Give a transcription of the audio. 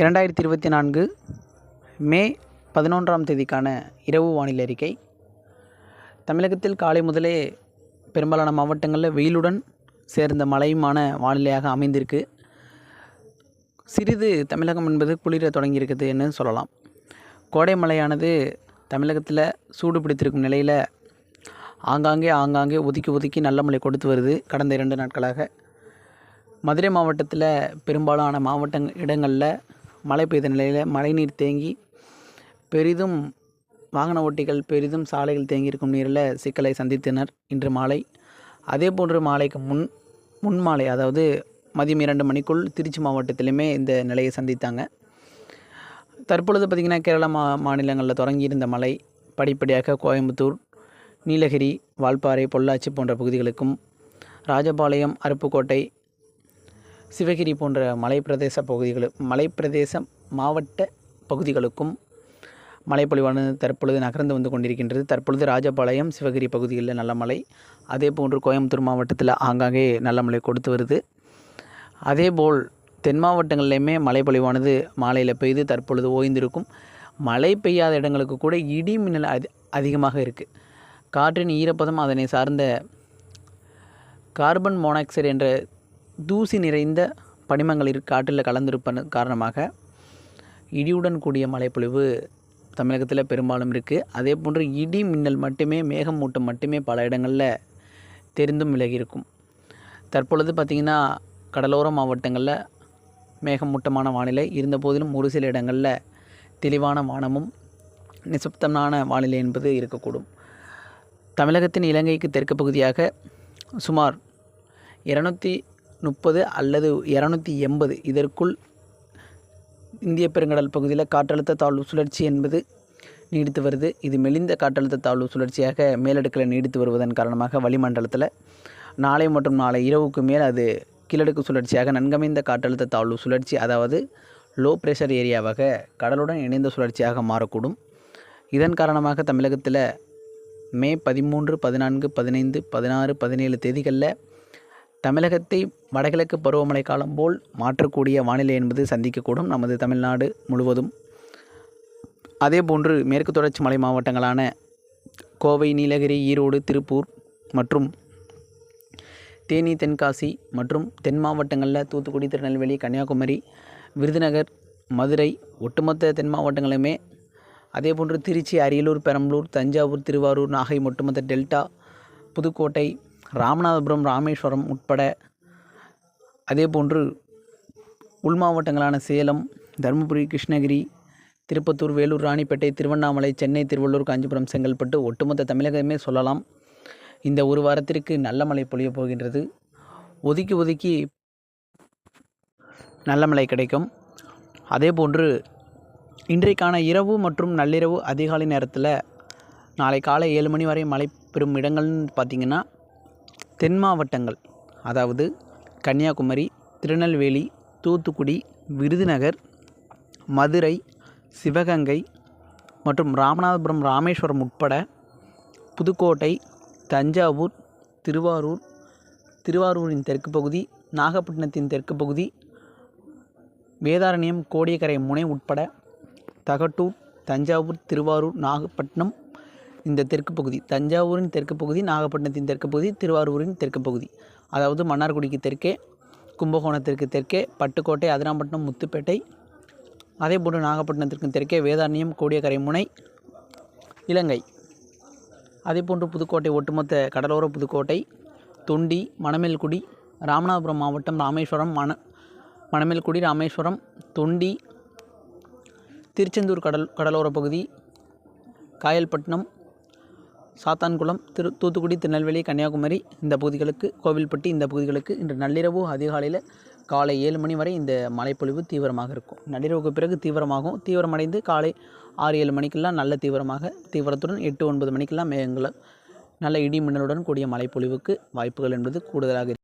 இரண்டாயிரத்தி இருபத்தி நான்கு மே பதினொன்றாம் தேதிக்கான இரவு வானிலை அறிக்கை. தமிழகத்தில் காலை முதலே பெரும்பாலான மாவட்டங்களில் வெயிலுடன் சேர்ந்த மழையுமான வானிலையாக அமைந்திருக்கு. சிறிது தமிழகம் என்பது குளிர தொடங்கியிருக்குதுன்னு சொல்லலாம். கோடை மழையானது தமிழகத்தில் சூடு பிடித்திருக்கும் நிலையில் ஆங்காங்கே ஆங்காங்கே ஒதுக்கி ஒதுக்கி நல்ல மழை கொடுத்து வருது கடந்த இரண்டு நாட்களாக. மதுரை மாவட்டத்தில் பெரும்பாலான மாவட்ட இடங்களில் மழை பெய்த நிலையில் மழைநீர் தேங்கி பெரிதும் வாகன ஓட்டிகள் பெரிதும் சாலைகள் தேங்கியிருக்கும் நீரில் சிக்கலை சந்தித்தனர் இன்று மாலை. அதே போன்று மாலைக்கு முன் முன் மாலை அதாவது மதியம் இரண்டு மணிக்குள் திருச்சி மாவட்டத்திலுமே இந்த நிலையை சந்தித்தாங்க. தற்பொழுது பார்த்திங்கன்னா கேரளா மா மாநிலங்களில் தொடங்கியிருந்த மழை படிப்படியாக கோயம்புத்தூர் நீலகிரி வால்பாறை பொள்ளாச்சி போன்ற பகுதிகளுக்கும் ராஜபாளையம் அருப்புக்கோட்டை சிவகிரி போன்ற மலைப்பிரதேச பகுதிகள் மலைப்பிரதேச மாவட்ட பகுதிகளுக்கும் மழைப்பொழிவானது தற்பொழுது நகர்ந்து வந்து கொண்டிருக்கின்றது. தற்பொழுது ராஜபாளையம் சிவகிரி பகுதிகளில் நல்ல மழை அதே போன்று கோயம்புத்தூர் மாவட்டத்தில் ஆங்காங்கே நல்ல மழை கொடுத்து வருது. அதேபோல் தென் மாவட்டங்கள்லையுமே மழைப்பொழிவானது மாலையில் பெய்து தற்பொழுது ஓய்ந்திருக்கும். மழை பெய்யாத இடங்களுக்கு கூட இடி மின்னல் அதி அதிகமாக இருக்குது காற்றின் ஈரப்பதம் அதனை சார்ந்த கார்பன் மோனாக்சைடு என்ற தூசி நிறைந்த படிமங்கள் இரு காற்றில் கலந்திருப்பதன் காரணமாக இடியுடன் கூடிய மழைப்பொழிவு தமிழகத்தில் பெரும்பாலும் இருக்குது அதே போன்று இடி மின்னல் மட்டுமே மேகமூட்டம் மட்டுமே பல இடங்களில் தெரிந்தும் விலகி இருக்கும். தற்பொழுது பார்த்திங்கன்னா கடலோர மாவட்டங்களில் மேகமூட்டமான வானிலை இருந்த போதிலும் ஒரு சில இடங்களில் தெளிவான வானமும் நிசப்தமான வானிலை என்பது இருக்கக்கூடும். தமிழகத்தின் இலங்கைக்கு தெற்கு பகுதியாக சுமார் இரநூத்தி முப்பது அல்லது இரநூத்தி எண்பது. இதற்குள் இந்திய பெருங்கடல் பகுதியில் காற்றழுத்த தாழ்வு சுழற்சி என்பது நீடித்து வருது. இது மெலிந்த காற்றழுத்த தாழ்வு சுழற்சியாக மேலடுக்கில் நீடித்து வருவதன் காரணமாக வளிமண்டலத்தில் நாளை மற்றும் நாளை இரவுக்கு மேல் அது கீழடுக்கு சுழற்சியாக நன்கமைந்த காற்றழுத்த தாழ்வு சுழற்சி அதாவது லோ ப்ரெஷர் ஏரியாவாக கடலுடன் இணைந்த சுழற்சியாக மாறக்கூடும். இதன் காரணமாக தமிழகத்தில் மே பதிமூன்று பதினான்கு பதினைந்து பதினாறு பதினேழு தேதிகளில் தமிழகத்தை வடகிழக்கு பருவமழை காலம் போல் மாற்றக்கூடிய வானிலை என்பது சந்திக்கக்கூடும் நமது தமிழ்நாடு முழுவதும். அதே போன்று மேற்கு தொடர்ச்சி மலை மாவட்டங்களான கோவை நீலகிரி ஈரோடு திருப்பூர் மற்றும் தேனி தென்காசி மற்றும் தென் மாவட்டங்களில் தூத்துக்குடி திருநெல்வேலி கன்னியாகுமரி விருதுநகர் மதுரை ஒட்டுமொத்த தென் மாவட்டங்களுமே அதே போன்று திருச்சி அரியலூர் பெரம்பலூர் தஞ்சாவூர் திருவாரூர் நாகை ஒட்டுமொத்த டெல்டா புதுக்கோட்டை ராமநாதபுரம் ராமேஸ்வரம் உட்பட அதே போன்று உள் மாவட்டங்களான சேலம் தருமபுரி கிருஷ்ணகிரி திருப்பத்தூர் வேலூர் ராணிப்பேட்டை திருவண்ணாமலை சென்னை திருவள்ளூர் காஞ்சிபுரம் செங்கல்பட்டு ஒட்டுமொத்த தமிழகமே சொல்லலாம். இந்த ஒரு வாரத்திற்கு நல்ல மழை பொழியப் போகின்றது. ஒதுக்கி ஒதுக்கி நல்ல மழை கிடைக்கும். அதே போன்று இன்றைக்கான இரவு மற்றும் நள்ளிரவு அதிகாலை நேரத்தில் நாளை காலை ஏழு மணி வரை மழை பெறும் இடங்கள்னு பார்த்திங்கன்னா தென் மாவட்டங்கள் அதாவது கன்னியாகுமரி திருநெல்வேலி தூத்துக்குடி விருதுநகர் மதுரை சிவகங்கை மற்றும் ராமநாதபுரம் ராமேஸ்வரம் உட்பட புதுக்கோட்டை தஞ்சாவூர் திருவாரூர் திருவாரூரின் தெற்கு பகுதி நாகப்பட்டினத்தின் தெற்கு பகுதி வேதாரண்யம் கோடியக்கரை முனை உட்பட தகட்டூர் தஞ்சாவூர் திருவாரூர் நாகப்பட்டினம் இந்த தெற்கு பகுதி தஞ்சாவூரின் தெற்கு பகுதி நாகப்பட்டினத்தின் தெற்கு பகுதி திருவாரூரின் தெற்கு பகுதி. அதாவது மன்னார்குடிக்கு தெற்கே கும்பகோணத்திற்கு தெற்கே பட்டுக்கோட்டை அதிராம்பட்டினம் முத்துப்பேட்டை. அதே போன்று நாகப்பட்டினத்திற்கு தெற்கே வேதாரண்யம் கோடியக்கரை முனை இலங்கை. அதே போன்று புதுக்கோட்டை ஒட்டுமொத்த கடலோர புதுக்கோட்டை தொண்டி மணமேல்குடி ராமநாதபுரம் மாவட்டம் ராமேஸ்வரம் மண மணமேல்குடி ராமேஸ்வரம் தொண்டி திருச்செந்தூர் கடல் கடலோர பகுதி காயல்பட்டினம் சாத்தான்குளம் திரு தூத்துக்குடி திருநெல்வேலி கன்னியாகுமரி இந்த பகுதிகளுக்கு கோவில்பட்டி இந்த பகுதிகளுக்கு இன்று நள்ளிரவு அதிகாலையில் காலை ஏழு மணி வரை இந்த மழைப்பொழிவு தீவிரமாக இருக்கும். நள்ளிரவுக்கு பிறகு தீவிரமாகும். தீவிரமடைந்து காலை ஆறு ஏழு மணிக்கெல்லாம் நல்ல தீவிரமாக தீவிரத்துடன் எட்டு ஒன்பது மணிக்கெல்லாம் மேகங்களை நல்ல இடி மின்னலுடன் கூடிய மழைப்பொழிவுக்கு வாய்ப்புகள் என்பது கூடுதலாக